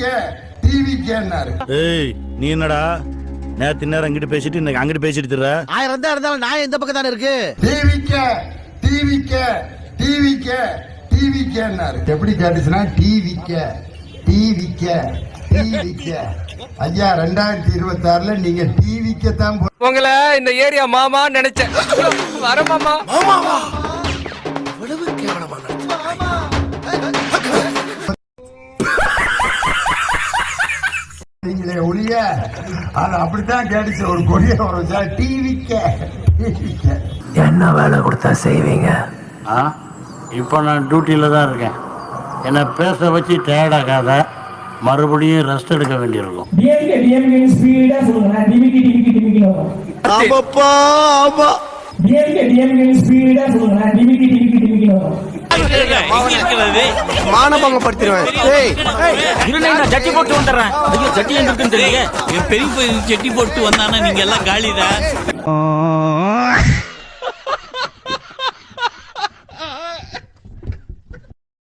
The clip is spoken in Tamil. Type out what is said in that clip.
டிவிக்கே டிவிக்கேன்னாரு ஏய் நீ என்னடா நேத்து நேரம் அங்கிட்டு பேசிட்டு இன்னைக்கு அங்கிட்டு பேசிட்டு திர்ற ஆயிரம் தான் இருந்தாலும் நான் இந்த பக்கம் தானே இருக்கு டிவிக்கே டிவிக்கே டிவிக்கே டிவிக்கேன்னாரு எப்படி கேட்டுச்சுன்னா டிவிக்கே டிவிக்கே டிவிக்கே ஐயா ரெண்டாயிரத்தி இருபத்தி ஆறுல நீங்க டிவிக்கே தான் உங்களை இந்த ஏரியா மாமா நினைச்சேன் வர மாமா நீங்களே ஒழிய. அது அப்படித்தான் கேட்டுச்சு. ஒரு கொடிய ஒரு டிவிக்கே. டிவிக்கே. என்ன வேலை கொடுத்தா செய்வீங்க? ஆ? இப்போ நான் டியூட்டியில் தான் இருக்கேன். என்னை பேச வச்சு டயர்டாகாத மறுபடியும் ரெஸ்ட் எடுக்க வேண்டியிருக்கும். டிஎம்கே டிஎம்கே ஸ்பீடா சொல்லுங்க. டிவிக்கு டிவிக்கு வரும் மானபங்கப்படுத்திடுவேன். ஜட்டி போட்டு வந்துடுறேன். ஐயோ ஜட்டி எங்க இருக்குன்னு தெரியல பெரிய ஜட்டி போட்டு வந்தானா? நீங்க எல்லாம் காலிதான்